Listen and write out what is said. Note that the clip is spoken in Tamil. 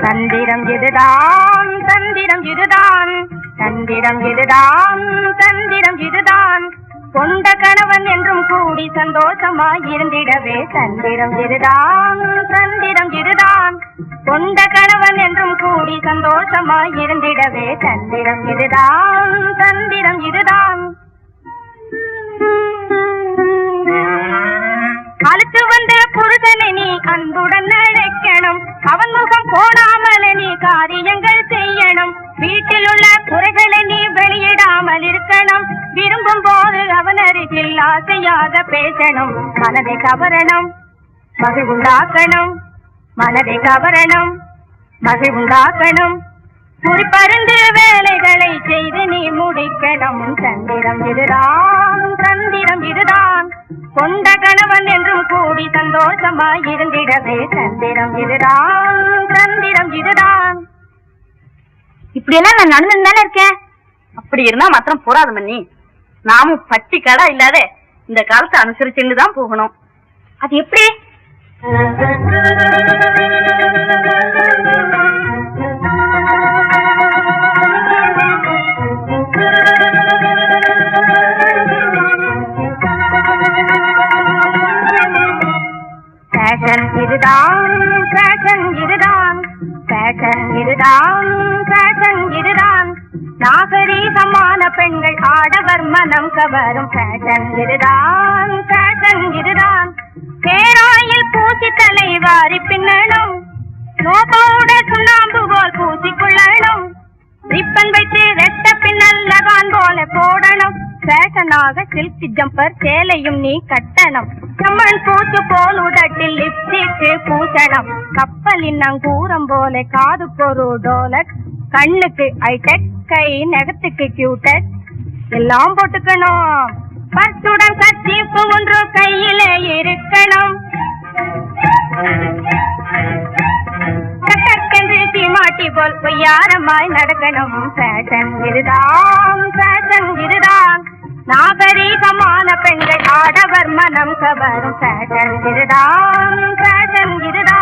தந்திரம் இதுதான் தந்திரம் இதுதான் தந்திரம் இதுதான் தந்திரம் இதுதான் கொண்ட கணவன் என்றும் கூடி சந்தோஷமாய் இருந்திடவே தந்திரம் இதுதான் தந்திரம் இதுதான் கொண்ட கணவன் சந்தோஷமாய் இருந்திடவே தந்திரம் இதுதான் தந்திரம் இதுதான். அழுத்து வந்த புருஷனை நீ அன்புடன் அழைக்கணும். அவன் முகம் போடாமல் நீ காரியங்கள் செய்யணும். வீட்டில் உள்ள குறைகளை நீ வெளியிடாமல் இருக்கணும். விரும்பும் போது அவன் அருகில் ஆசையாக பேசணும். மனதை கவரணும் மகிழ்வுண்டாக்கணும் மனதை கவரணும். மகிழ்வுண்டாக்கணும் குறிப்பருந்து வேலைகளை செய்து நீ முடிக்கணும். தந்திரம் இதுதான் தந்திரம் இதுதான். கொண்ட கணவன் என்றும் கூடி சந்தோஷமாய் இருந்திடவே தந்திரம் இதுதான் தந்திரம் இதுதான். இப்படி எல்லாம் நான் நடந்து தானே இருக்கேன் அப்படி இருந்தா மாத்திரம் போராது மண்ணி நாமும் பட்டி கடை இல்லாத இந்த காலத்தை அனுசரிச்சுன்னு தான் போகணும். அது எப்படி? இதுதான் ஃபேஷன் இதுதான். ஃபேஷன் இதுதான் ஃபேஷன் இதுதான். நாகரீகமான பெண்கள் ஆடவர் மனம் கவரும் ஃபேஷன் இதுதான் ஃபேஷன் இதுதான். பேராயில் பூசி தலை வாரி பின்னணும். நோபவுடர் சுண்ணாம்பு போல் பூசிக்கொள்ளணும் ரிப்பன் வைத்து ரெட்ட பின்னல் லகான் போல போடணும். ஃபேஷனாக சில்க் ஜம்பர் சேலையும் நீ கட்டணம். கம்மன் பூத்து போல் உதட்டில் லிப்ஸ்டிக் பூசணம். கப்பலின் நங்கூரம் போல காதுக்கு ஒரு டோலக். கண்ணுக்கு ஐடெக் கை நகத்துக்கு கியூட்டட் எல்லாம் போட்டுக்கணும். பத்துடன் கத்திப்பு ஒன்று கையில இருக்கணும். கட்டக்கென்று சீமாட்டி போல் பொய்யாரமாய் நடக்கணும். ஃபேஷன் இதுதான் ஃபேஷன் இதுதான் நாகரீகமான படவர் மனம் கவரும் சேஷன் இதுதான் சேஷன் இதுதான்